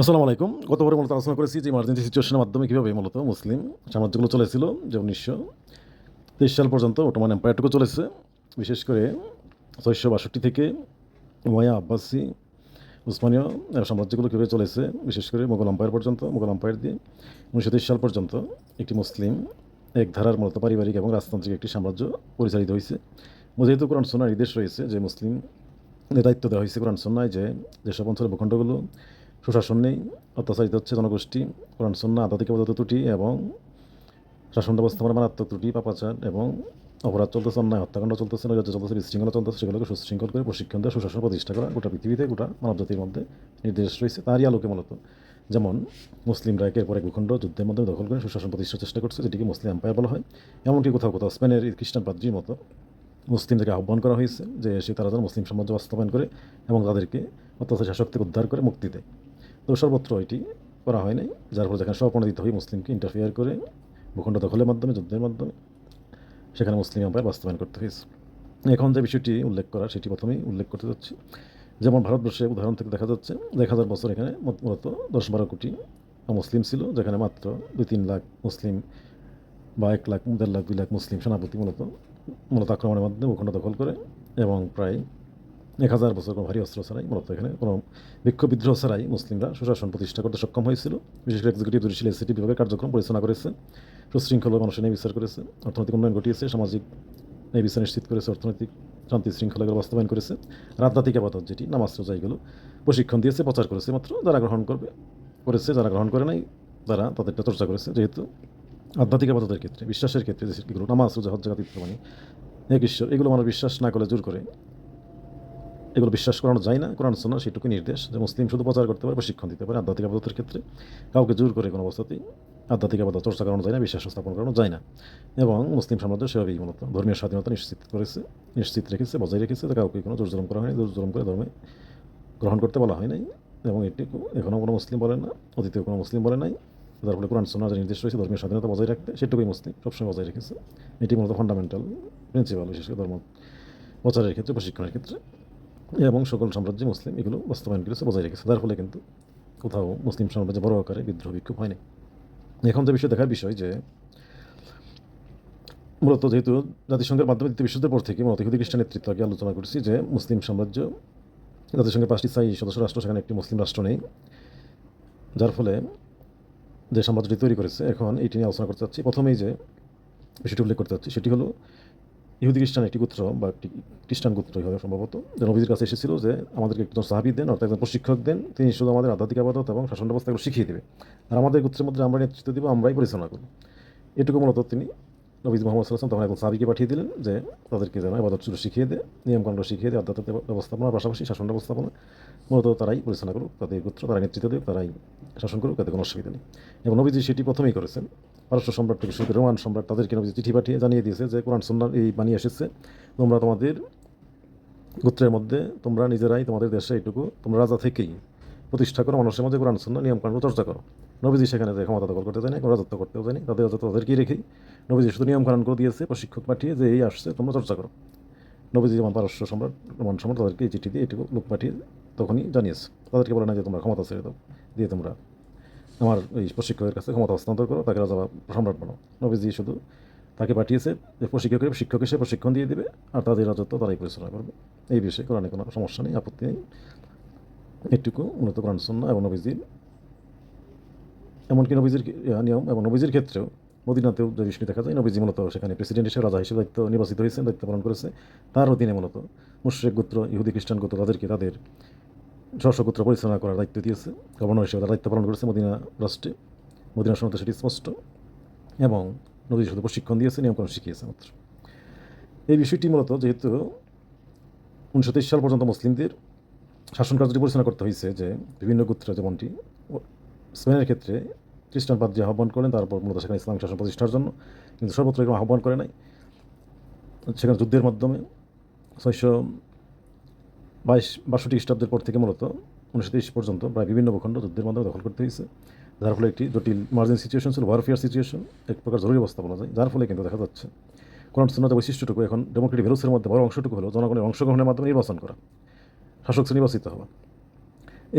আসসালামু আলাইকুম। গতবারে মূলত আলোচনা করেছি যে ইমার্জেন্সি সিচুয়েশনের মাধ্যমে কীভাবে মূলত মুসলিম সাম্রাজ্যগুলো চলেছিল যে উনিশশো তেইশ সাল পর্যন্ত ওটোমান এম্পায়ারটুকু চলেছে। বিশেষ করে ছয়শো বাষট্টি থেকে উমায়া আব্বাসী, উসমানীয় সাম্রাজ্যগুলো কীভাবে চলেছে, বিশেষ করে মোগল আম্পায়ার পর্যন্ত, মোগল আম্পায়ার দিয়ে উনিশশো তেইশ সাল পর্যন্ত একটি মুসলিম এক ধারার মূলত পারিবারিক এবং রাজতান্ত্রিক একটি সাম্রাজ্য পরিচালিত হয়েছে। যেহেতু কোরআন সোনার নির্দেশ রয়েছে যে মুসলিম দায়িত্ব দেওয়া হয়েছে কোরআন সন্ন্যায় যে যেসব অঞ্চলের ভূখণ্ডগুলো সুশাসন নেই, অত্যাচারিত হচ্ছে জনগোষ্ঠী, কোরআন সন্না আধ্যাত্মিক পদার্থ ত্রুটি এবং শাসন ব্যবস্থা ব্যবস্থাপনা মারাত্মক ত্রুটি, পাপাচার এবং অপরাধ চলতেছে, অন্যায় হত্যাকাণ্ড চলতেছে, নৈরাজ্য চলতেছে, বিশৃঙ্খলা চলতেছে, সেগুলোকে সুশৃঙ্খল করে প্রশিক্ষণ দেওয়া, সুশাসন প্রতিষ্ঠা করা, গোটা পৃথিবীতে গোটা মানব মানবজাতির মধ্যে নির্দেশ রয়েছে, তারই আলোকে মূলত। যেমন মুসলিমরা একের পর ভূখণ্ড যুদ্ধের মাধ্যমে দখল করে সুশাসন প্রতিষ্ঠার চেষ্টা করছে, যেটিকে মুসলিম এম্পায়ার বলা হয়। এমনকি কোথাও কোথাও স্পেনের খ্রিস্টান পাদ্রির মতো মুসলিমদেরকে আহ্বান করা হয়েছে যে সে তারা যেন মুসলিম সাম্রাজ্য বাস্তবায়ন করে এবং তাদেরকে অত্যাচার শাসক থেকে উদ্ধার করে মুক্তি দেয়। তো সর্বত্র এটি করা হয় নাই, যার ফলে যেখানে স্বপ্রণোদিত হয়ে মুসলিমকে ইন্টারফেয়ার করে, ভূখণ্ড দখলের মাধ্যমে, যুদ্ধের মাধ্যমে, সেখানে মুসলিম এম্পায়ার বাস্তবায়ন করতে হয়েছে। এখন যে বিষয়টি উল্লেখ করা, সেটি প্রথমেই উল্লেখ করতে যাচ্ছি। যেমন ভারতবর্ষে উদাহরণ থেকে দেখা যাচ্ছে, এক হাজার বছর এখানে মূলত দশ বারো কোটি মুসলিম ছিল, যেখানে মাত্র দুই তিন লাখ মুসলিম বা এক লাখ, দেড় লাখ, দুই লাখ মুসলিম সেনাপতি মূলত মূলত আক্রমণের মাধ্যমে ভূখণ্ড দখল করে এবং প্রায় এক হাজার বছর কোনো ভারী অস্ত্র ছাড়াই, মূলত এখানে কোনো বিক্ষোভ বিদ্রোহ ছাড়াই মুসলিমরা সুশাসন প্রতিষ্ঠা করতে সক্ষম হয়েছিল। বিশেষ করে এক্সিকিউটিভ জুডিশিয়াল এসিটি বিভাগের কার্যক্রম পরিচালনা করেছে সুশৃঙ্খল মানুষের ন্যায় বিচার করেছে, অর্থনৈতিক উন্নয়ন ঘটিয়েছে, সামাজিক ন্যায় বিচার নিশ্চিত করেছে, অর্থনৈতিক শান্তি শৃঙ্খলাগুলো বাস্তবায়ন করেছে, রাজনৈতিক আবাদত যেটি নামাজ রোজাইগুলো প্রশিক্ষণ দিয়েছে, প্রচার করেছে মাত্র, যারা গ্রহণ করবে, করেছে, যারা গ্রহণ করে নাই, তারা তাদেরটা চর্চা করেছে, যেহেতু আধ্যাত্মিক আবাদতের ক্ষেত্রে, বিশ্বাসের ক্ষেত্রে যেগুলো নামাজ রোজা হজ জাগাত ইত্যাদি এক ঈশ্বর, এগুলো মানুষ বিশ্বাস না করে জোর করে এগুলো বিশ্বাস করানো যায় না, কোরআন শোনা সেটুকু নির্দেশ যে মুসলিম শুধু প্রচার করতে পারে প্রশিক্ষণ দিতে পারে, আধ্যাত্মিক আবাদতের ক্ষেত্রে কাউকে জোর করে কোনো অবস্থাতেই আধ্যাত্মিক আবাদত চর্চা করানো যায় না, বিশ্বাস স্থাপন করানো যায় না। এবং মুসলিম সাম্রাজ্য সেভাবেই মূলত ধর্মীয় স্বাধীনতা নিশ্চিত করেছে, নিশ্চিত রেখেছে, বজায় রেখেছে কাউকে কোনো জোর জুলুম করা হয়নি, জোর জুলুম করে ধর্মে গ্রহণ করতে বলা হয় নাই। এবং এটি এখনও কোনো মুসলিম বলে না, অতীতেও কোনো মুসলিম বলে নাই। যার ফলে কোরআন সোনার যে নির্দেশ রয়েছে, ধর্মীয় স্বাধীনতা বজায় রাখতে সেটুকুই মুসলিম সবসময় বজায় রেখেছে। এটি মূলত ফান্ডামেন্টাল প্রিন্সিপাল বিশেষ করে ধর্ম প্রচারের ক্ষেত্রে, প্রশিক্ষণের ক্ষেত্রে। এবং সকল সাম্রাজ্যে মুসলিম, এগুলো বাস্তবায়ন করেছে, বজায় রেখেছে। যার ফলে কিন্তু কোথাও মুসলিম সাম্রাজ্যে বড় আকারে বিদ্রোহ, বিক্ষোভ হয়নি। এখন যে বিষয় দেখার বিষয় যে, মূলত যেহেতু জাতিসংঘের মাধ্যমে দ্বিতীয় বিশ্বযুদ্ধের পর থেকে মূলত ইহুদি খ্রিস্টান নেতৃত্ব আগে আলোচনা করছি যে, মুসলিম সাম্রাজ্য, জাতিসংঘের পাঁচটি স্থায়ী সদস্য রাষ্ট্র, সেখানে একটি মুসলিম রাষ্ট্র নেই। যার ফলে যে সাম্রাজ্যটি তৈরি করেছে, এখন এইটি নিয়ে আলোচনা করতে চাচ্ছি। প্রথমেই যে বিষয়টি উল্লেখ করতে চাচ্ছি, সেটি হলো ইহুদি খ্রিস্টান একটি গোত্র বা একটি খ্রিস্টান গোত্রই হবে সম্ভবত, যে নবীজির কাছে এসেছিল যে আমাদেরকে একজন সাহাবি দেন, অর্থাৎ একজন প্রশিক্ষক দেন, তিনি শুধু আমাদের আধ্যাত্মিক আবাদত এবং শাসন ব্যবস্থাগুলো শিখিয়ে দেবে। আর আমাদের গোত্রের মধ্যে আমরা নেতৃত্ব দেবো, আমরাই পরিচালনা করব। এটুকু মূলত তিনি নবীজ মোহাম্মদ সাল্লাম তখন একজন সাহাবিকে পাঠিয়ে দিলেন যে তাদেরকে যেন আবাদত শুরু শিখিয়ে দেয় নিয়মকাণ্ড শিখিয়ে দেয়, আধ্যাত্মিক ব্যবস্থাপনার পাশাপাশি শাসন ব্যবস্থাপনা। মূলত তারাই পরিচালনা করুক, তাদের গোত্র তারা নেতৃত্ব দেবে তারাই শাসন করুক, তাদের কোনো অসুবিধা নেই। এবং নবীজি সেটি প্রথমেই করেছেন। পারস্য সম্রাট থেকে শুরু করে রোমান সম্রাট তাদেরকে নবীজি চিঠি পাঠিয়ে জানিয়ে দিয়েছে যে কোরআন সন্ন্যার এই বাণী এসেছে। তোমরা তোমাদের গোত্রের মধ্যে, তোমরা নিজেরাই তোমাদের দেশে এইটুকু, তোমরা রাজা থেকেই প্রতিষ্ঠা করো, মানুষের মধ্যে কোরআন সন্ন্য নিয়মকাণ্ড চর্চা করো। নবীজি সেখানে যে ক্ষমতা দখল করতে জানি রাজত্ব করতেও জানি, তাদের রাজত্ব তাদেরকেই রেখেই নবীজি শুধু নিয়মকানুন করে দিয়েছে, প্রশিক্ষক পাঠিয়ে যে এই আসছে, তোমরা চর্চা করো। নবীজি যেমন পারস্য সম্রাট রোমান সম্রাট তাদেরকে এই চিঠি দিয়ে এটুকু লোক পাঠিয়ে তখনই জানিয়েছে। তাদেরকে বলে না যে তোমরা ক্ষমতা ছেড়ে দাও দিয়ে তোমরা আমার এই প্রশিক্ষকের কাছে ক্ষমতা হস্তান্তর করো, তাকে রাজা সম্রাট বানাও। নবীজি শুধু তাকে পাঠিয়েছে যে প্রশিক্ষকের শিক্ষক এসে প্রশিক্ষণ দিয়ে দেবে, আর তাদের রাজত্ব তারাই পরিচালনা করবে। এই বিষয়ে কোরআনে কোনো সমস্যা নেই, আপত্তি নেই। এটুকু মূলত কোরআন সন্না এবং নবীজির। এমনকি নবীজির নিয়ম এবং নবীজির ক্ষেত্রেও মদিনাতেও যে বিষয়টি দেখা যায়, নবীজি মূলত সেখানে প্রেসিডেন্ট হিসেবে, রাজা হিসেবে দায়িত্ব নির্বাচিত হয়েছেন, দায়িত্ব পালন করেছে। তার অধীনে মূলত মুশ্রেক, গোত্র, ইহুদি, খ্রিস্টান গোত্র তাদেরকে তাদের স্বস্বগোত্র পরিচালনা করার দায়িত্ব দিয়েছে। গভর্নর হিসেবে তার দায়িত্ব পালন করেছে মদিনা রাষ্ট্রে। মদিনা সনতে সেটি স্পষ্ট এবং নবী শুধু প্রশিক্ষণ দিয়েছে নিয়মকানুন শিখিয়েছে মাত্র। এই বিষয়টি মূলত যেহেতু উনিশশো তেইশ সাল পর্যন্ত মুসলিমদের শাসন কার্যটি পরিচালনা করতে হয়েছে যে বিভিন্ন গোত্র যেমনটি স্পেনের ক্ষেত্রে খ্রিস্টান পাদ্রী আহ্বান করেন, তারপর মূলত সেখানে ইসলামিক শাসন প্রতিষ্ঠার জন্য। কিন্তু সর্বত্র এরকম আহ্বান করে নাই। সেখানে যুদ্ধের মাধ্যমে ছয়শো বাইশ বাষট্টি খ্রিস্টাব্দের পর থেকে মূলত উনিশশো তেইশ পর্যন্ত প্রায় বিভিন্ন ভূখণ্ড যুদ্ধের মাধ্যমে দখল করতে হয়েছে, যার ফলে একটি জটিল ইমার্জেন্সি সিচুয়েশন ছিল ওয়ারফেয়ার সিচুয়েশন এক প্রকার জরুরি অবস্থা বলা যায়, যার ফলে কিন্তু দেখা যাচ্ছে কোরআন সুন্নাতের বৈশিষ্ট্যটুকু এখন ডেমোক্রেটিক ভ্যালুসের মধ্যে বড় অংশটুকু হলো জনগণের অংশগ্রহণের মাধ্যমে নির্বাচন করা, শাসক নির্বাচিত হওয়া।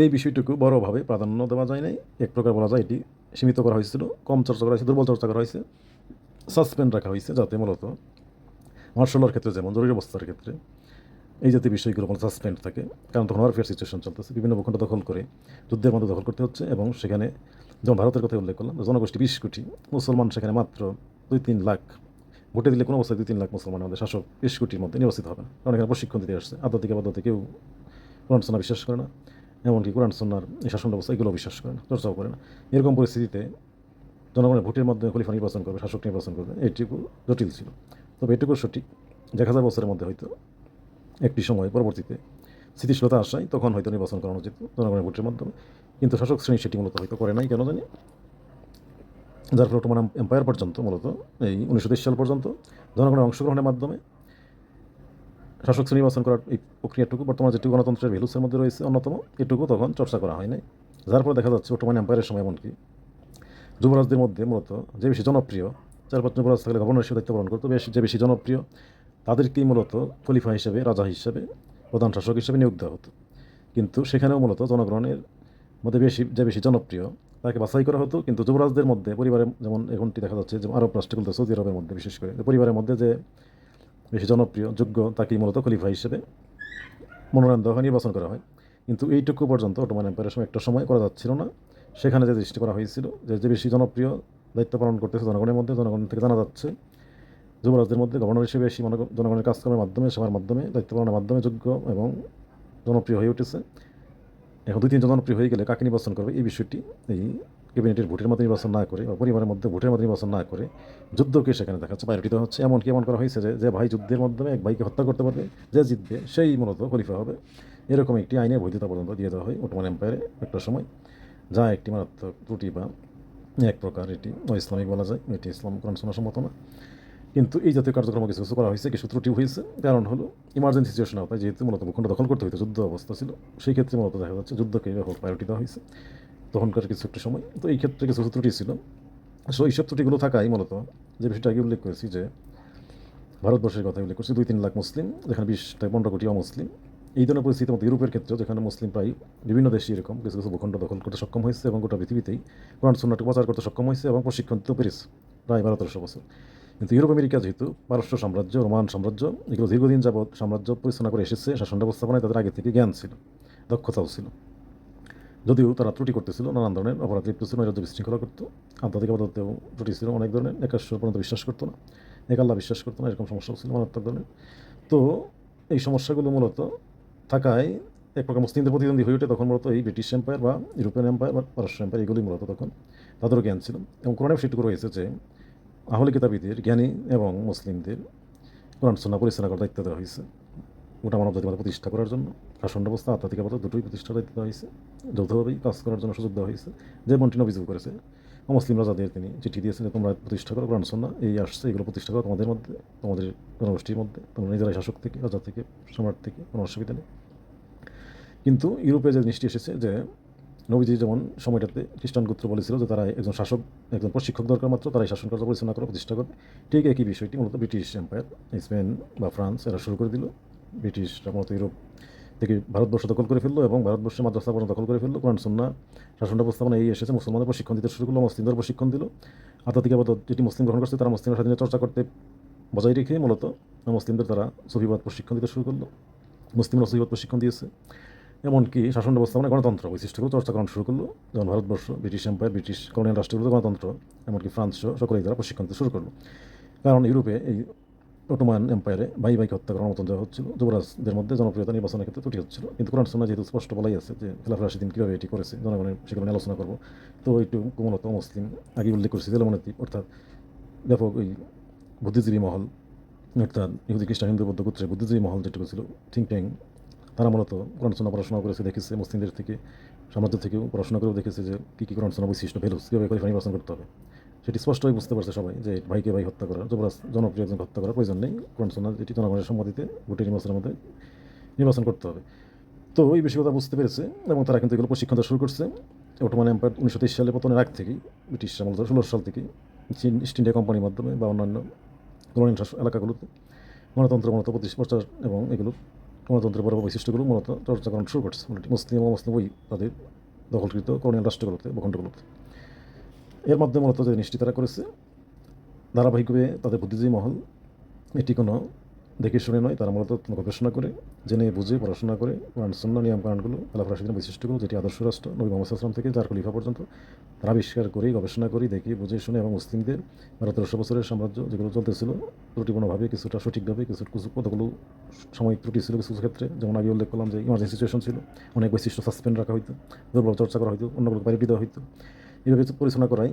এই বিষয়টুকু বড়োভাবে প্রাধান্য দেওয়া যায় নাই, এক প্রকার বলা যায় এটি সীমিত করা হয়েছিল, কম চর্চা করা হয়েছে, দুর্বল চর্চা করা হয়েছে সাসপেন্ড রাখা হয়েছে, যাতে মূলত মার্শালার ক্ষেত্রে যেমন জরুরি অবস্থার ক্ষেত্রে এই জাতীয় বিষয়গুলো কোনো সাসপেন্ড থাকে। কারণ তখন ওয়ারফেয়ার সিচুয়েশন চলতেছে। বিভিন্ন ভূখণ্ড দখল করে যুদ্ধের মধ্যে দখল করতে হচ্ছে এবং সেখানে যেমন ভারতের কথা উল্লেখ করলাম, জনগোষ্ঠী বিশ কোটি, মুসলমান সেখানে মাত্র দুই তিন লাখ, ভোটে দিলে কোনো অবস্থায় দুই তিন লাখ মুসলমান আমাদের শাসক বিশ কোটির মধ্যে নির্বাচিত হবে না। কারণ এখানে প্রশিক্ষণ দিতে আসছে। আধ্যাত্মিক আবাদতে কেউ কোরআন সোনা বিশ্বাস করে না। এমনকি কোরআন সোনার এই শাসন ব্যবস্থা এগুলো বিশ্বাস করে না, চর্চাও করে না। এরকম পরিস্থিতিতে জনগণের ভোটের মাধ্যমে খলিফা নির্বাচন করবে, শাসক নির্বাচন করবে, এইটুকু জটিল ছিল। তবে এটুকু সঠিক। যে এক হাজার বছরের মধ্যে হয়তো একটি সময় পরবর্তীতে স্থিতিশীলতা আসায় তখন হয়তো নির্বাচন করানো উচিত জনগণের ভোটের মাধ্যমে। কিন্তু শাসক শ্রেণি সেটি মূলত হয়তো করে নাই, কেন জানি? যার ফলে ওটোমান এম্পায়ার পর্যন্ত, মূলত এই উনিশশো তেইশ সাল পর্যন্ত, জনগণের অংশগ্রহণের মাধ্যমে শাসক শ্রেণি নির্বাচন করার এই প্রক্রিয়াটুকু বর্তমানে যেটুকু গণতন্ত্রের ভ্যালুসের মধ্যে রয়েছে, অন্যতম, এটুকু তখন চর্চা করা হয় নাই। যার ফলে দেখা যাচ্ছে ওটোমান এম্পায়ারের সময় এমনকি যুবরাজদের মধ্যে মূলত যে বেশি জনপ্রিয়, চার পাঁচ যুবরাজ থাকলে গভর্নর হিসেবে দায়িত্ব পালন করতো, বেশি যে বেশি জনপ্রিয় তাদেরকেই মূলত খলিফা হিসেবে, রাজা হিসেবে, প্রধান শাসক হিসেবে নিয়োগ দেওয়া হতো। কিন্তু সেখানেও মূলত জনগণের মধ্যে বেশি, যে বেশি জনপ্রিয়, তাকে বাছাই করা হতো। কিন্তু যুবরাজদের মধ্যে পরিবারের, যেমন এখনটি দেখা যাচ্ছে যে আরব রাষ্ট্রগুলো সৌদি আরবের মধ্যে বিশেষ করে পরিবারের মধ্যে যে বেশি জনপ্রিয়, যোগ্য, তাকেই মূলত খলিফা হিসেবে মনোনয়ন দেওয়া হয়, নির্বাচন করা হয়। কিন্তু এইটুকু পর্যন্ত অটোমান এম্পায়ারের সময় একটা সময় করা যাচ্ছিল না। সেখানে যে দৃষ্টি করা হয়েছিল যে যে বেশি জনপ্রিয় দায়িত্ব পালন করতেছে জনগণের মধ্যে, জনগণ থেকে জানা যাচ্ছে যুবরাজদের মধ্যে গভর্নর হিসেবে মনে জনগণের কাজকর্মের মাধ্যমে সেবার মাধ্যমে দায়িত্ব পালনের মাধ্যমে যোগ্য এবং জনপ্রিয় হয়ে উঠেছে। এখন দুই, তিনজন জনপ্রিয় হয়ে গেলে কাকে নির্বাচন করবে? এই বিষয়টি এই ক্যাবিনেটের ভোটের মধ্যে নির্বাচন না করে বা পরিবারের মধ্যে ভোটের মধ্যে নির্বাচন না করে যুদ্ধকে সেখানে দেখাচ্ছে। প্রায়োরিটি দেওয়া হচ্ছে এমনকি এমন করা হয়েছে যে যে ভাই যুদ্ধের মাধ্যমে এক ভাইকে হত্যা করতে পারবে, যে জিতবে সেই মূলত খলিফা হবে। এরকম একটি আইনের বৈধতা পর্যন্ত দিয়ে দেওয়া হয় ওটোমান এম্পায়ারে একটা সময়। যা একটি মারাত্মক ত্রুটি বা এক প্রকার এটি ইসলামিক বলা যায়, এটি ইসলাম কোরআন সম্মত না। কিন্তু এই জাতীয় কার্যক্রম কিছু কিছু করা হয়েছে কিছু ত্রুটি হয়েছে। কারণ হলো ইমার্জেন্সি সিচুয়েশন আওতায় যেহেতু মূলত ভূখণ্ড দখল করতে হইতো, যুদ্ধ অবস্থা ছিল, সেই ক্ষেত্রে মূলত দেখা যাচ্ছে যুদ্ধকে ব্যাপক প্রায়োরিটি দেওয়া হয়েছে। তখনকার কিছু একটি সময়। তো এই ক্ষেত্রে কিছু কিছু ত্রুটি ছিল। সো এইসব ত্রুটিগুলো থাকাই মূলত যে বিষয়টা আগে উল্লেখ করেছি যে ভারতবর্ষের কথা উল্লেখ করছি দুই তিন লাখ মুসলিম, যেখানে বিশ থেকে পনেরো কোটি অমুসলিম এই ধরনের পরিস্থিতির মধ্যে ইউরোপের ক্ষেত্রেও যেখানে মুসলিম প্রায় বিভিন্ন দেশে এরকম কিছু কিছু ভূখণ্ড দখল করতে সক্ষম হয়েছে এবং গোটা পৃথিবীতেই কোরআন সুন্নাটকে প্রচার করতে সক্ষম হয়েছে এবং প্রশিক্ষণ দিতেও পেরেছে প্রায় বারো তেরোশো বছর। কিন্তু ইউরোপ, আমেরিকা যেহেতু পারস্য সাম্রাজ্য, রোমান সাম্রাজ্য, এগুলো দীর্ঘদিন যাবৎ সাম্রাজ্য পরিচালনা করে এসেছে, শাসন ব্যবস্থাপনায় তাদের আগে থেকে জ্ঞান ছিল, দক্ষতাও ছিল। যদিও তারা ত্রুটি করতেছিল, নানান ধরনের অপরাধ লিপ্ত ছিল, নৈরাজ্য বিশৃঙ্খলা করতো, আধ্যাত্মিক আবাদতেও ত্রুটি ছিল, অনেক ধরনের একাশ্বর পর্যন্ত বিশ্বাস করতো না এক আল্লাহ বিশ্বাস করতো না, এরকম সমস্যাও ছিল, মারাত্মক ধরনের। তো এই সমস্যাগুলো মূলত থাকায় এক প্রকার মুসলিমদের প্রতিদ্বন্দ্বী হয়ে ওঠে, তখন মূলত এই ব্রিটিশ এম্পায়ার বা ইউরোপিয়ান এম্পায়ার বা পারস্য এম্পায়ার এগুলি মূলত তখন তাদেরও জ্ঞান ছিল। এবং কোরআনে সেটুকু রয়েছে যে আহলে কিতাবীদের, জ্ঞানী এবং মুসলিমদের কোরআন সন্না পরিচালনা করার দায়িত্ব দেওয়া হয়েছে। গোটা মানব জাতিবাদ প্রতিষ্ঠা করার জন্য শাসন ব্যবস্থা আধ্যাত্মিক আবাদ দুটোই প্রতিষ্ঠার দায়িত্ব দেওয়া হয়েছে। যৌথভাবেই কাজ করার জন্য সুযোগ দেওয়া হয়েছে। যে মন্ত্রী অভিযোগ করেছে মুসলিমরা যাদের তিনি চিঠি দিয়েছেন যে, তোমরা প্রতিষ্ঠা করো কোরআন সন্না এই আসছে, এগুলো প্রতিষ্ঠা করো তোমাদের মধ্যে, তোমাদের জনগোষ্ঠীর মধ্যে, তোমরা নিজেরাই শাসক থেকে, রাজা থেকে, সম্রাট থেকে, কোনো অসুবিধা নেই। কিন্তু ইউরোপে যে জিনিসটি এসেছে যে নবীজি যেমন সময়টাতে খ্রিস্টান গোত্র বলেছিল যে তারা একজন শাসক, একজন প্রশিক্ষক দরকার মাত্র, তারাই শাসন কার্য পরিচালনা করে প্রতিষ্ঠা করবে। ঠিক একই বিষয়টি মূলত ব্রিটিশ এম্পায়ার, স্পেন বা ফ্রান্স এরা শুরু করে দিল। ব্রিটিশরা মূলত ইউরোপ থেকে ভারতবর্ষ দখল করে ফেলল এবং ভারতবর্ষের মাদ্রাসা পর্যন্ত দখল করে ফেলল। কোরআন সন্না শাসন ব্যবস্থাপনা এই এসেছে। মুসলমানদের প্রশিক্ষণ দিতে শুরু করল মুসলিমদের প্রশিক্ষণ দিল। আধ্যাত্মিক আবাদত যেটি মুসলিম গ্রহণ করছে, তারা মুসলিমের স্বাধীনতা চর্চা করতে বজায় রেখে মূলত মুসলিমদের তারা সফিবাদ প্রশিক্ষণ দিতে শুরু করল। মুসলিমরা সফিবাদ প্রশিক্ষণ দিয়েছে। এমনকি শাসন ব্যবস্থা মানে গণতন্ত্র, বৈশিষ্ট্যগুলো চর্চা করা শুরু করল। যেমন Bharatvarsha, British empire, British colonial রাষ্ট্রগুলো গণতন্ত্র, এমনকি ফ্রান্স সকলেই তারা প্রশিক্ষণ দিতে শুরু করল। কারণ ইউরোপে এই অটোমান এম্পায়ারে ভাই ভাইকে হত্যা করার মতন দেওয়া হচ্ছিল। যুবরাজদের মধ্যে জনপ্রিয়তা নির্বাচনের ক্ষেত্রে ত্রুটি হচ্ছিল। কিন্তু কোরআন সোনা যেহেতু স্পষ্ট বলাই আছে যে খেলাফ রাশিদিন কীভাবে এটি করেছে, জনগণের সেগুলো নিয়ে আলোচনা করব। তো একটু মূলত মুসলিম আগে উল্লেখ করেছি, জেলমনীতি, অর্থাৎ ব্যাপক ওই বুদ্ধিজীবী মহল, অর্থাৎ ইহুদি, খ্রিস্টান, হিন্দু, বৌদ্ধ গোত্রের বুদ্ধিজীবী মহল যেটুকু ছিল থিঙ্ক ট্যাঙ্ক তারা মূলত কোরআন সোনা পড়াশোনা করেছে, দেখেছে, মুসলিমদের থেকে সাম্রাজ্য থেকেও পড়াশোনা করেও দেখেছে যে কী কী কোরআন সোনা বৈশিষ্ট্য ভ্যালুস কীভাবে করে নির্বাচন করতে হবে। সেটি স্পষ্টই বুঝতে পারছে সবাই যে ভাইকে ভাই হত্যা করা, যুবরাজ, জনপ্রিয় একজন হত্যা করার প্রয়োজন নেই। কোরআন সোনা যেটি জনগণের সম্মতিতে ভোটের নির্বাচনের মধ্যে নির্বাচন করতে হবে। তো এই বিষয় কথা বুঝতে পেরেছে এবং তারা কিন্তু এগুলো প্রশিক্ষণ শুরু করছে। অটোমান এম্পায়ার উনিশশো তেইশ সালে পতনের আগ থেকেই, ব্রিটিশ মূলত ষোলো সাল থেকেই, চীন, ইস্ট ইন্ডিয়া কোম্পানির মাধ্যমে বা অন্যান্য কলোনিয়াল এলাকাগুলোতে গণতন্ত্র মূলত প্রতিষ্ঠা এবং এগুলো গণতন্ত্রের বড় বৈশিষ্ট্যগুলো মূলত চর্চা করানো শুরু করছে মুসলিম ও মুসলিম ওই তাদের দখলকৃত করণীয় রাষ্ট্রগুলোতে, ভূখণ্ডগুলোতে। এর মাধ্যমে মূলত যে নিশ্চিত তারা করেছে, ধারাবাহিকভাবে তাদের বুদ্ধিজীবী মহল, এটি কোনো দেখে শুনে নয়, তারা মূলত গবেষণা করে, জেনে, বুঝে, পড়াশোনা করে, কোরআন নিয়ম কারণগুলো রাশিদের বৈশিষ্ট্যগুলো যেটি আদর্শ রাষ্ট্র, নবী মোহাম্মদ আসলাম থেকে যার খলিফা পর্যন্ত। তারা আবিষ্কার করি, গবেষণা করে, দেখে, বুঝে, শুনে এবং মুসলিমদের বারো তেরোশো বছরের সাম্রাজ্য যেগুলো চলতেছিল, ত্রুটিপূর্ণভাবে কিছুটা সঠিকভাবে কিছু কিছু কতগুলো সাময়িক ত্রুটি ছিল কিছু ক্ষেত্রে। যেমন আগে উল্লেখ করলাম যে ইমার্জেন্সি সিচুয়েশন ছিল, অনেক বৈশিষ্ট্য সাসপেন্ড রাখা হইতো, দুর্বল চর্চা করা হইতো অন্যগুলো প্রায়োরিটি দেওয়া হইতো। এইভাবে পরিচালনা করাই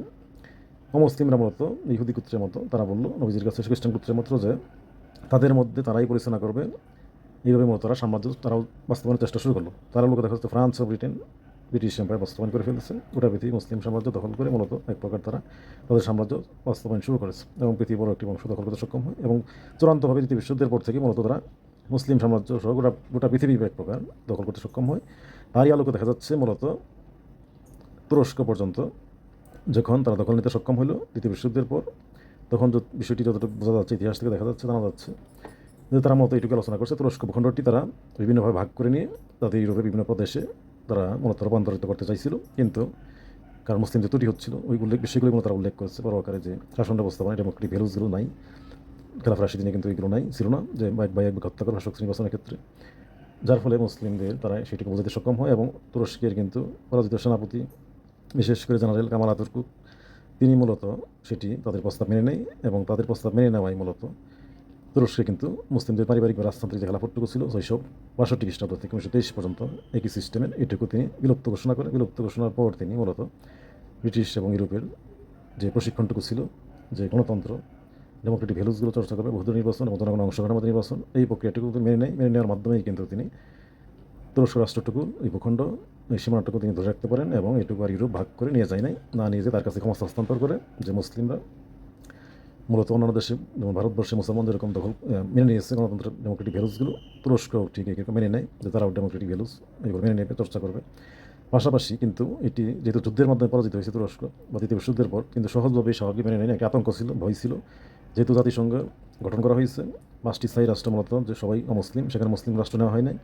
অমুসলিমরা মূলত, ইহুদি গোত্রের মতো, তারা বলল, নবীজির কাছে খ্রিস্টান গোত্রের মতো যে তাদের মধ্যে তারাই পরিচালনা করবে। এইভাবে মূলত তারা সাম্রাজ্য, তারাও বাস্তবায়নের চেষ্টা শুরু করল। তারা লোক দেখা যাচ্ছে ফ্রান্স ও ব্রিটেন, ব্রিটিশ এম্পায়ার বাস্তবায়ন করে ফেলেছে গোটা পৃথিবী মুসলিম সাম্রাজ্য দখল করে মূলত এক প্রকার তারা তাদের সাম্রাজ্য বাস্তবায়ন শুরু করেছে এবং পৃথিবীর বড় একটি বংশ দখল করতে সক্ষম হয় এবং চূড়ান্তভাবে দ্বিতীয় বিশ্বযুদ্ধের পর থেকে মূলত তারা মুসলিম সাম্রাজ্য সহ গোটা গোটা পৃথিবী এক প্রকার দখল করতে সক্ষম হয়। তারই আলোকে দেখা যাচ্ছে মূলত তুরস্ক পর্যন্ত যখন তারা দখল নিতে সক্ষম হলো দ্বিতীয় বিশ্বযুদ্ধের পর তখন বিষয়টি যতটুকু বোঝা যাচ্ছে, ইতিহাস থেকে দেখা যাচ্ছে, জানা যাচ্ছে যে তারা মতো এইটুকু আলোচনা করছে। তুরস্ক ভূখণ্ডটি তারা বিভিন্নভাবে ভাগ করে নিয়ে তাদের ইউরোপের বিভিন্ন প্রদেশে তারা মূলত রূপান্তরিত করতে চাইছিল। কিন্তু কারণ মুসলিমদের ত্রুটি হচ্ছিল, ওই উল্লেখ বিষয়গুলো মূলত তারা উল্লেখ করেছে বড় আকারে যে শাসন ব্যবস্থা মানে ডেমোক্রেটিক ভ্যালুসগুলো নাই, খেলাফ রাশিদিনে কিন্তু এগুলো নাই, ছিল না, যে বাইক বাইক হত্যা করে শাসক শ্রীনিবাসনের ক্ষেত্রে। যার ফলে মুসলিমদের তারা সেটিকে বোঝাতে সক্ষম হয় এবং তুরস্কের কিন্তু পরাজিত সেনাপতি, বিশেষ করে জেনারেল কামাল আতর্কু তিনি মূলত সেটি তাদের প্রস্তাব মেনে নেয় এবং তাদের প্রস্তাব মেনে নেওয়াই মূলত তুরস্কে কিন্তু মুসলিমদের পারিবারিক রাজতান্ত্রিক যে খেলাফটটুকু ছিল ছয়শো বাষট্টি খ্রিস্টাব্দ থেকে উনিশশো তেইশ পর্যন্ত একই সিস্টেমের এটুকু তিনি বিলুপ্ত ঘোষণা করেন। বিলুপ্ত ঘোষণার পর তিনি মূলত ব্রিটিশ এবং ইউরোপের যে প্রশিক্ষণটুকু ছিল, যে গণতন্ত্র, ডেমোক্রেটিক ভ্যালুসগুলো চর্চা করবে বহুদূর নির্বাচন এবং জনগণ অংশগ্রহণের মতো নির্বাচন, এই প্রক্রিয়াটুকু মেনে নেয়, মেনে নেওয়ার মাধ্যমেই কিন্তু তিনি তুরস্ক রাষ্ট্রটুকু এই ভূখণ্ড সীমানাটুকু তিনি ধরে রাখতে পারেন এবং এটুকু আর ইউরোপ ভাগ করে নিয়ে যায় নাই, না নিয়ে যেয়ে তার কাছে ক্ষমতা হস্তান্তর করে যে মুসলিমরা মূলত অন্যান্য দেশে, যেমন ভারতবর্ষে মুসলমান যেরকম দখল মেনে নিয়েছে গণতন্ত্রের ডেমোক্রেটিক ভ্যালুসগুলো তুরস্ক ঠিক এরকম মেনে নেয় যে তারাও ডেমোক্রেটিক ভ্যালুস এগুলো মেনে নেবে, চর্চা করবে। পাশাপাশি কিন্তু এটি যেহেতু যুদ্ধের মাধ্যমে পরাজিত হয়েছে তুরস্ক বা দ্বিতীয় বিশ্বযুদ্ধের পর, কিন্তু সহজভাবে স্বাভাবিক মেনে নেয় একটা আতঙ্ক ছিল, ভয় ছিল। যেহেতু জাতিসংঘ গঠন করা হয়েছে, পাঁচটি স্থায়ী রাষ্ট্র মূলত যে সবাই অমুসলিম, সেখানে মুসলিম রাষ্ট্র নেওয়া হয় নাই।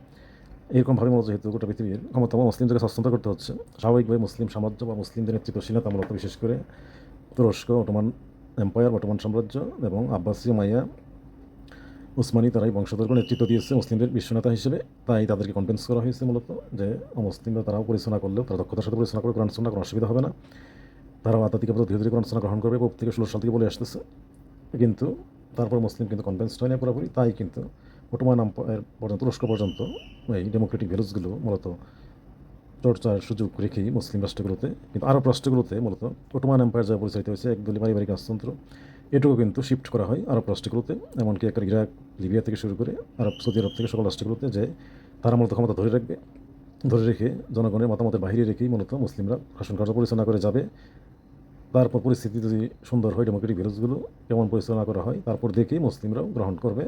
এরকমভাবে মূলত যেহেতু গোটা পৃথিবীর ক্ষমতা মুসলিমদেরকে হস্তান্তর করতে হচ্ছে, স্বাভাবিকভাবে মুসলিম সাম্রাজ্য বা মুসলিমদের নেতৃত্বশীলতা মূলত বিশেষ করে তুরস্ক, অটোমান এম্পায়ার, বর্তমান সাম্রাজ্য এবং আব্বাসী মাইয়া উসমানী তারাই বংশধরকে নেতৃত্ব দিয়েছে মুসলিমদের বিশ্বনেতা হিসেবে। তাই তাদেরকে কনভিন্স করা হয়েছে মূলত যে মুসলিমরা তারাও পরিচালনা করলেও, তারা দক্ষতার সাথে পরিচালনা করে কোরআন শোনা কোনো অসুবিধা হবে না। তারাও আতাতিকে ধীরে ধীরে কোরআন গ্রহণ করবে। পূর্ব থেকে ষোলো সাল থেকে বলে আসতেছে। কিন্তু তারপর মুসলিম কিন্তু কনভিন্সড হয় না পুরোপুরি। তাই কিন্তু ওটোমান এম্পায়ার পর্যন্ত তুরস্ক পর্যন্ত এই ডেমোক্রেটিক ভ্যালুসগুলো মূলত চর্চার সুযোগ রেখেই মুসলিম রাষ্ট্রগুলোতে, কিন্তু আরব রাষ্ট্রগুলোতে মূলত ওটোমান এম্পায়ার যা পরিচালিত হয়েছে একদলীয় পারিবারিক রাজতন্ত্র। এটুকু কিন্তু শিফট করা হয় আরব রাষ্ট্রগুলোতে, এমনকি একটা ইরাক, লিবিয়া থেকে শুরু করে আরব, সৌদি আরব থেকে সকল রাষ্ট্রগুলোতে যে তারা মূলত ক্ষমতা ধরে রাখবে, ধরে রেখে জনগণের মতামতের বাইরে রেখেই মূলত মুসলিমরা শাসন কার্য পরিচালনা করে যাবে। তারপর পরিস্থিতি যদি সুন্দর হয় ডেমোক্রেটিক ভ্যালুসগুলো কেমন পরিচালনা করা হয়, তারপর দেখেই মুসলিমরাও গ্রহণ করবে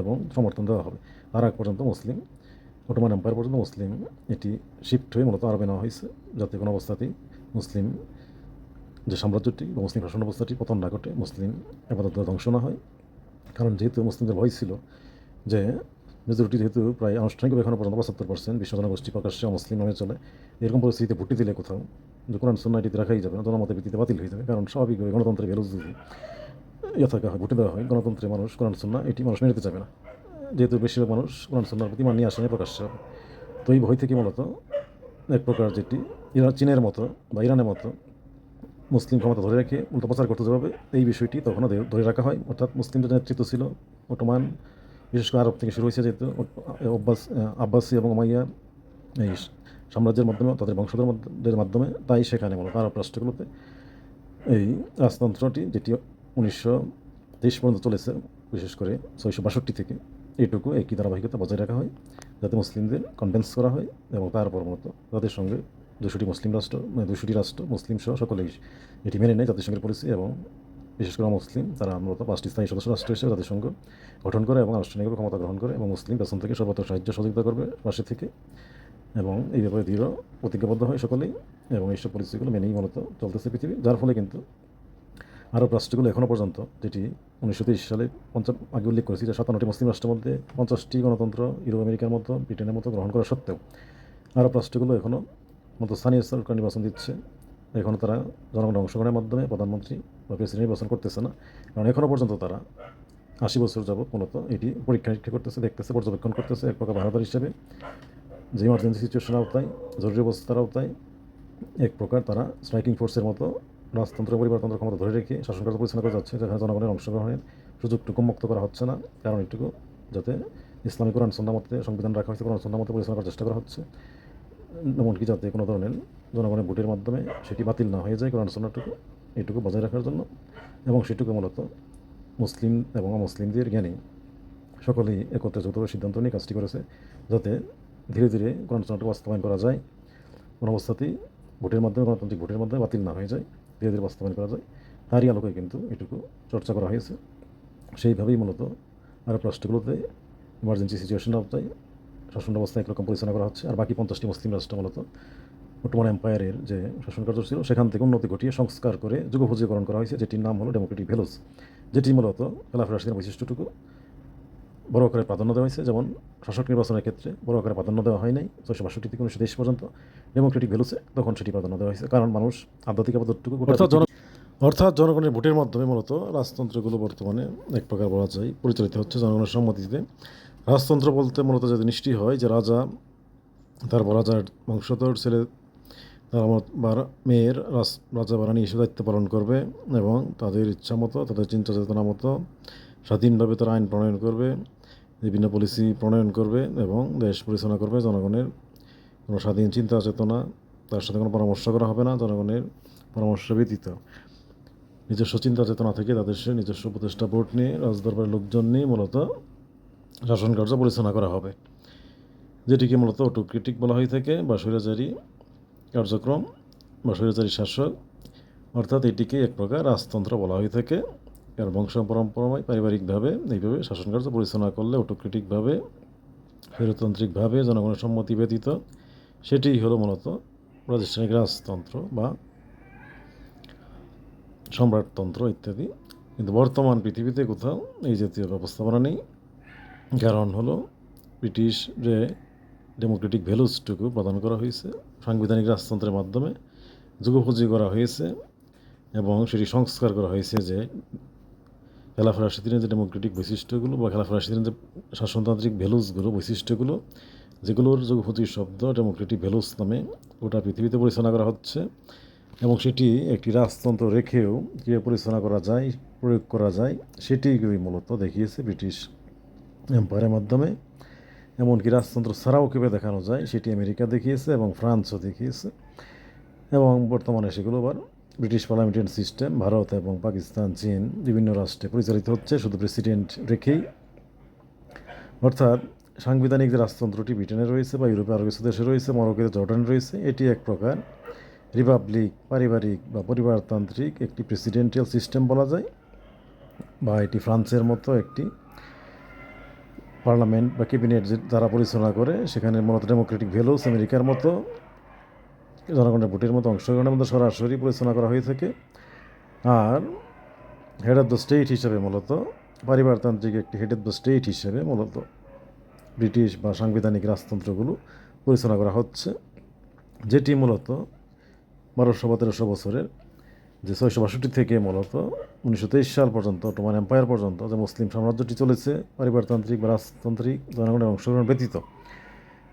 এবং সমর্থন দেওয়া হবে। তার আগ পর্যন্ত মুসলিম ওটোমান এম্পায়ার পর্যন্ত মুসলিম এটি শিফট হয়ে মূলত আরবে নেওয়া হয়েছে। যাতে কোনো অবস্থাতেই মুসলিম যে সাম্রাজ্যটি বা মুসলিম শাসন অবস্থাটি পতন না ঘটে, মুসলিম আপাতত ধ্বংস না হয়। কারণ যেহেতু মুসলিমদের ভয় ছিল যে মেজরিটি যেহেতু প্রায় আনুষ্ঠানিকভাবে এখনও পর্যন্ত পঁচাত্তর পার্সেন্ট বিশ্ব জনগোষ্ঠী প্রকাশ্যে মুসলিম নামে চলে, এরকম পরিস্থিতিতে ভোটে দিলে কোথাও যে কোরআন সন্ন্যাটিতে রাখাই যাবে না জনমতের ভিত্তিতে বাতিল হয়ে যাবে, কারণ স্বাভাবিকভাবে গণতন্ত্রের ভ্যালুস যদি ইয়ে হয় ভোটে দেওয়া হয় গণতন্ত্রে মানুষ কোরআন সন্না এটি মানুষ মেনে যাবে না। যেহেতু বেশিরভাগ মানুষ কোরআন সন্ন্যার প্রতি মান নিয়ে আসে না প্রকাশ্যে। হবে তো এই ভয় থেকে মূলত এক প্রকার যেটি ইরান চীনের মতো বা ইরানের মতো মুসলিম ক্ষমতা ধরে রেখে উল্টো প্রচার করতে যাবে এই বিষয়টি তখনও ধরে- রাখা হয়, অর্থাৎ মুসলিমদের নেতৃত্ব ছিল ওটোমান বিশেষ করে আরব থেকে শুরু হয়েছে যেহেতু আব্বাস আব্বাসি এবং মাইয়া এই সাম্রাজ্যের মাধ্যমে, তাদের বংশধরদের মাধ্যমে, তাই সেখানে মূলত আরব রাষ্ট্রগুলোতে এই রাজতন্ত্রটি, যেটি উনিশশো তেইশ পর্যন্ত চলেছে, বিশেষ করে ছয়শো বাষট্টি থেকে এইটুকু একই ধারাবাহিকতা বজায় রাখা হয়, যাতে মুসলিমদের কনভেন্স করা হয় এবং তারপর মূলত তাদের সঙ্গে দুশোটি মুসলিম রাষ্ট্র মানে দুশোটি রাষ্ট্র, মুসলিম সহ সকলেই এটি মেনে নেয় জাতিসংঘের পলিসি এবং বিশেষ করে মুসলিম, তারা মূলত পাঁচটি স্থায়ী সদস্য রাষ্ট্র হিসেবে জাতিসংঘ গঠন করে এবং আনুষ্ঠানিকভাবে ক্ষমতা গ্রহণ করে এবং মুসলিম পেছন থেকে সর্বত্র সাহায্য সহযোগিতা করবে পাশে থেকে এবং এই ব্যাপারে দৃঢ় প্রতিজ্ঞাবদ্ধ হয় সকলেই এবং এইসব পরিস্থিতিগুলো মেনেই মূলত চলতেছে পৃথিবী, যার ফলে কিন্তু আরব রাষ্ট্রগুলো এখনও পর্যন্ত, যেটি উনিশশো তেইশ সালে পঞ্চাশ আগে উল্লেখ করেছি যে সাতান্নটি মুসলিম রাষ্ট্রের মধ্যে পঞ্চাশটি গণতন্ত্র ইউরোপ আমেরিকার মতো, ব্রিটেনের মতো গ্রহণ করা সত্ত্বেও আরব রাষ্ট্রগুলো এখনও মতো স্থানীয় সরকার নির্বাচন দিচ্ছে। এখনও তারা জনগণের অংশগ্রহণের মাধ্যমে প্রধানমন্ত্রী বা প্রেসিডেন্ট নির্বাচন করতেছে না। কারণ এখনও পর্যন্ত তারা আশি বছর যাবৎ মূলত এটি পরীক্ষা নিরীক্ষা করতেছে, দেখতেছে, পর্যবেক্ষণ করতেছে এক প্রকার ভারতের হিসেবে। যে ইমার্জেন্সি সিচুয়েশনের আওতায়, জরুরি অবস্থার আওতায় এক প্রকার তারা স্ট্রাইকিং ফোর্সের মতো রাজতন্ত্র পরিবারতন্ত্র ক্ষমতা ধরে রেখে শাসন কার্য পরিচালনা করে যাচ্ছে। যেখানে জনগণের অংশগ্রহণের সুযোগটুকু মুক্ত করা হচ্ছে না। কারণ এটুকু যাতে ইসলামী কোরআন সন্ধ্যা মতে সংবিধান রাখা হয়েছে, কোরআন সন্ধ্যা মতে পরিচালনা করার চেষ্টা করা হচ্ছে। এমনকি যাতে কোনো ধরনের জনগণের ভোটের মাধ্যমে সেটি বাতিল না হয়ে যায় কোরআন সন্ন্যাটুকু এটুকু বজায় রাখার জন্য এবং সেটুকু মূলত মুসলিম এবং অমুসলিমদের জ্ঞানী। সকলেই একত্রে যৌথভাবে সিদ্ধান্ত নিয়ে কাজটি করেছে যাতে ধীরে ধীরে কোরআন সন্ন্যাটুকু বাস্তবায়ন করা যায় কোনো অবস্থাতেই ভোটের মাধ্যমে, গণতান্ত্রিক ভোটের মাধ্যমে বাতিল না হয়ে যায়, ধীরে ধীরে বাস্তবায়ন করা যায়। তারই আলোকে কিন্তু এটুকু চর্চা করা হয়েছে। সেইভাবেই মূলত আরব রাষ্ট্রগুলোতে ইমার্জেন্সি সিচুয়েশন আওতায় শাসন ব্যবস্থা একরকম পরিচালনা করা হচ্ছে। আর বাকি পঞ্চাশটি মুসলিম রাষ্ট্র মূলত অটোমান এম্পায়ারের যে শাসন কার্য ছিল সেখান থেকে উন্নতি ঘটিয়ে সংস্কার করে যুগোপযোগীকরণ করা হয়েছে যেটির নাম হলো ডেমোক্রেটিক ভ্যালুস যেটি মূলত খেলাফ রাশিদের বৈশিষ্ট্যটুকু। বড় আকারে প্রাধান্য দেওয়া হয়েছে যেমন শাসক নির্বাচনের ক্ষেত্রে বড় আকারে প্রাধান্য দেওয়া হয় নাই ছয়শো বাষট্টি থেকে উনিশশো তেইশ পর্যন্ত। ডেমোক্রেটিক ভ্যালুসে তখন সেটি প্রাধান্য দেওয়া হয়েছে কারণ মানুষ আধ্যাত্মিক আপাতটুকু অর্থাৎ জন অর্থাৎ জনগণের ভোটের মাধ্যমে মূলত রাজতন্ত্রগুলো বর্তমানে এক প্রকার বলা যায় পরিচালিত হচ্ছে জনগণের সম্মতিতে। রাজতন্ত্র বলতে মূলত যে জিনিসটি হয় যে রাজা তারপর রাজার বংশধর ছেলে তার আমার মেয়ের রাজা বারানি হিসেবে দায়িত্ব পালন করবে এবং তাদের ইচ্ছা মতো, তাদের চিন্তা চেতনা মতো স্বাধীনভাবে তারা আইন প্রণয়ন করবে, বিভিন্ন পলিসি প্রণয়ন করবে এবং দেশ পরিচালনা করবে। জনগণের কোনো স্বাধীন চিন্তা চেতনা তার সাথে কোনো পরামর্শ করা হবে না, জনগণের পরামর্শ ব্যতীত। নিজস্ব চিন্তা চেতনা থেকে তাদের সে নিজস্ব উপদেষ্টা বোর্ড নিয়ে, রাজদরবারের লোকজন নিয়ে মূলত শাসন কার্য পরিচালনা করা হবে। যেটিকে মূলত অটোক্রিটিক বলা হয়ে থাকে বা স্বৈরাচারী কার্যক্রম বা স্বৈরাচারী শাসক, অর্থাৎ এটিকে এক প্রকার রাজতন্ত্র বলা হয়ে থাকে। কারণ বংশ পরম্পরায় পারিবারিকভাবে এইভাবে শাসন কার্য পরিচালনা করলে অটোক্রিটিকভাবে স্বৈরতান্ত্রিকভাবে জনগণের সম্মতি ব্যতীত সেটিই হলো মূলত প্রাতিষ্ঠানিক রাজতন্ত্র বা সম্রাটতন্ত্র ইত্যাদি। কিন্তু বর্তমান পৃথিবীতে কোথাও এই জাতীয় ব্যবস্থাপনা নেই। কারণ হলো ব্রিটিশ যে ডেমোক্রেটিক ভ্যালুসটুকু প্রদান করা হয়েছে। সাংবিধানিক রাজতন্ত্রের মাধ্যমে যুগোপযোগী করা হয়েছে এবং সেটি সংস্কার করা হয়েছে যে খেলাফ রাশিদিনের যে ডেমোক্রেটিক বৈশিষ্ট্যগুলো বা খেলাফ রাশিদিনের যে শাসনতান্ত্রিক ভ্যালুসগুলো, বৈশিষ্ট্যগুলো, যেগুলোর যুগোপযোগী শব্দ ডেমোক্রেটিক ভ্যালুস নামে গোটা পৃথিবীতে পরিচালনা করা হচ্ছে এবং সেটি একটি রাজতন্ত্র রেখেও কীভাবে পরিচালনা করা যায়, প্রয়োগ করা যায়, সেটিকেই মূলত দেখিয়েছে ব্রিটিশ এম্পায়ারের মাধ্যমে। এমনকি রাজতন্ত্র ছাড়াও কীভাবে দেখানো যায়, সেটি আমেরিকা দেখিয়েছে এবং ফ্রান্সও দেখিয়েছে। এবং বর্তমানে সেগুলো আবার ব্রিটিশ পার্লামেন্টারি সিস্টেম ভারত এবং পাকিস্তান, চীন বিভিন্ন রাষ্ট্রে পরিচালিত হচ্ছে, শুধু প্রেসিডেন্ট রেখেই। অর্থাৎ সাংবিধানিক যে রাজতন্ত্রটি ব্রিটেনে রয়েছে বা ইউরোপে আরও কিছু দেশে রয়েছে, মরক্কোতে জর্ডান রয়েছে, এটি এক প্রকার রিপাবলিক, পারিবারিক বা পরিবারতান্ত্রিক একটি প্রেসিডেন্টিয়াল সিস্টেম বলা যায় বা এটি ফ্রান্সের মতো একটি পার্লামেন্ট বা ক্যাবিনেট যারা পরিচালনা করে, সেখানে মূলত ডেমোক্রেটিক ভ্যালুস আমেরিকার মতো, জনগণের ভোটের মতো অংশগ্রহণের মধ্যে সরাসরি পরিচালনা করা হয়ে থাকে। আর হেড অফ দ্য স্টেট হিসেবে মূলত, পরিবারতান্ত্রিক একটি হেড অফ দ্য স্টেট হিসেবে মূলত ব্রিটিশ বা সাংবিধানিক রাজতন্ত্রগুলো পরিচালনা করা হচ্ছে, যেটি মূলত বারোশো বা তেরোশো বছরের যে ছয়শো বাষট্টি থেকে মূলত উনিশশো তেইশ সাল পর্যন্ত, অটোমান এম্পায়ার পর্যন্ত যে মুসলিম সাম্রাজ্যটি চলেছে, পরিবারতান্ত্রিক বা রাজতান্ত্রিক জনগণের অংশগ্রহণ ব্যতীত,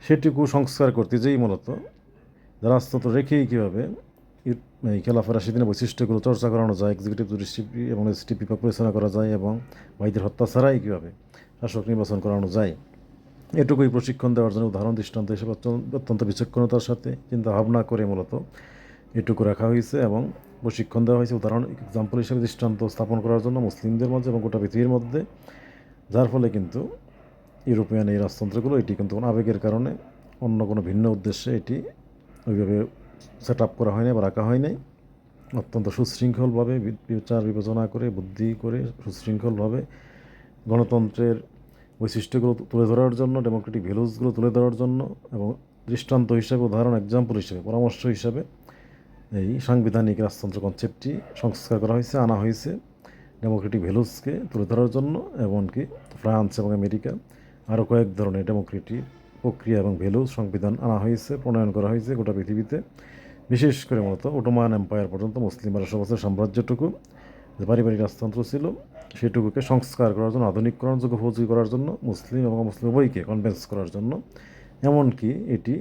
সেটুকু সংস্কার করতে যেই মূলত রাজতন্ত্র রেখেই কীভাবে এই খেলাফের সেদিনের বৈশিষ্ট্যগুলো চর্চা করানো যায় এক্সিকিউটিভ জুডিশিপি এবং এসটিপি পরিচালনা করা যায় এবং ভাইদের হত্যা ছাড়াই কীভাবে শাসক নির্বাচন করানো যায়। এটুকুই প্রশিক্ষণ দেওয়ার জন্য উদাহরণ, দৃষ্টান্ত হিসেবে অত্যন্ত বিচক্ষণতার সাথে চিন্তা ভাবনা করে মূলত এটুকু রাখা হয়েছে এবং প্রশিক্ষণ দেওয়া হয়েছে। উদাহরণ এক্সাম্পল হিসেবে দৃষ্টান্ত স্থাপন করার জন্য মুসলিমদের মধ্যে এবং গোটা পৃথিবীর মধ্যে। যার ফলে কিন্তু ইউরোপিয়ান এই রাজতন্ত্রগুলো, এটি কিন্তু কোনো আবেগের কারণে অন্য কোনো ভিন্ন উদ্দেশ্যে এটি ওইভাবে সেট আপ করা হয় নাই বা রাখা হয় নাই। অত্যন্ত সুশৃঙ্খলভাবে বিচার বিবেচনা করে, বুদ্ধি করে সুশৃঙ্খলভাবে গণতন্ত্রের বৈশিষ্ট্যগুলো তুলে ধরার জন্য ডেমোক্রেটিক ভ্যালুসগুলো তুলে ধরার জন্য এবং দৃষ্টান্ত হিসাবে, উদাহরণ এক্সাম্পল হিসেবে, পরামর্শ হিসাবে এই সাংবিধানিক রাজতন্ত্র কনসেপ্টটি সংস্কার করা হয়েছে, আনা হয়েছে ডেমোক্রেটিক ভ্যালুসকে তুলে ধরার জন্য, এমনকি ফ্রান্স এবং আমেরিকা আরও কয়েক ধরনের ডেমোক্রেটিক প্রক্রিয়া এবং ভ্যালু সংবিধান আনা হয়েছে, প্রণয়ন করা হয়েছে গোটা পৃথিবীতে। বিশেষ করে মূলত ওটোমান এম্পায়ার পর্যন্ত মুসলিম বছরের সাম্রাজ্যটুকু যে পারিবারিক রাজতন্ত্র ছিল, সেটুকুকে সংস্কার করার জন্য আধুনিকরণ যোগ্য ফৌজি করার জন্য, মুসলিম এবং মুসলিম উভয়কে কনভেন্স করার জন্য। এমনকি এটি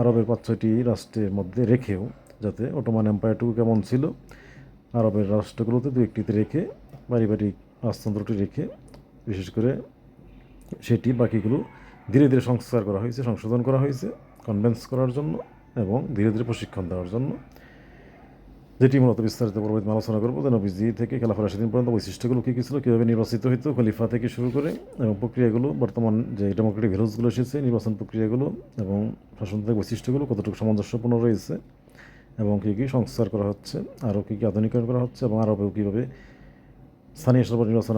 আরবের পাঁচ ছয়টি রাষ্ট্রের মধ্যে রেখেও যাতে অটোমান এম্পায়ারটুকু কেমন ছিল, আরবের রাষ্ট্রগুলোতে দু একটিতে রেখে, পারিবারিক রাজতন্ত্রটি রেখে, বিশেষ করে সেটি বাকিগুলো ধীরে ধীরে সংস্কার করা হয়েছে, সংশোধন করা হয়েছে কনভেন্স করার জন্য এবং ধীরে ধীরে প্রশিক্ষণ দেওয়ার জন্য। যেটি মূলত বিস্তারিত পরবর্তী আলোচনা করব যে নবীজি থেকে খেলাফা রাশিদিন পর্যন্ত বৈশিষ্ট্যগুলো কী কী ছিল, কীভাবে নির্বাচিত হইতো, খলিফা থেকে শুরু করে এবং প্রক্রিয়াগুলো, বর্তমান যে ডেমোক্রেটিক ভ্যালুসগুলো এসেছে, নির্বাচন প্রক্রিয়াগুলো এবং শাসনতান্ত্রিক বৈশিষ্ট্যগুলো কতটুকু সামঞ্জস্যপূর্ণ রয়েছে এবং কী কী সংস্কার করা হচ্ছে, আরও কী কী আধুনিকরণ করা হচ্ছে এবং আরও কীভাবে স্থানীয় সরকার নির্বাচন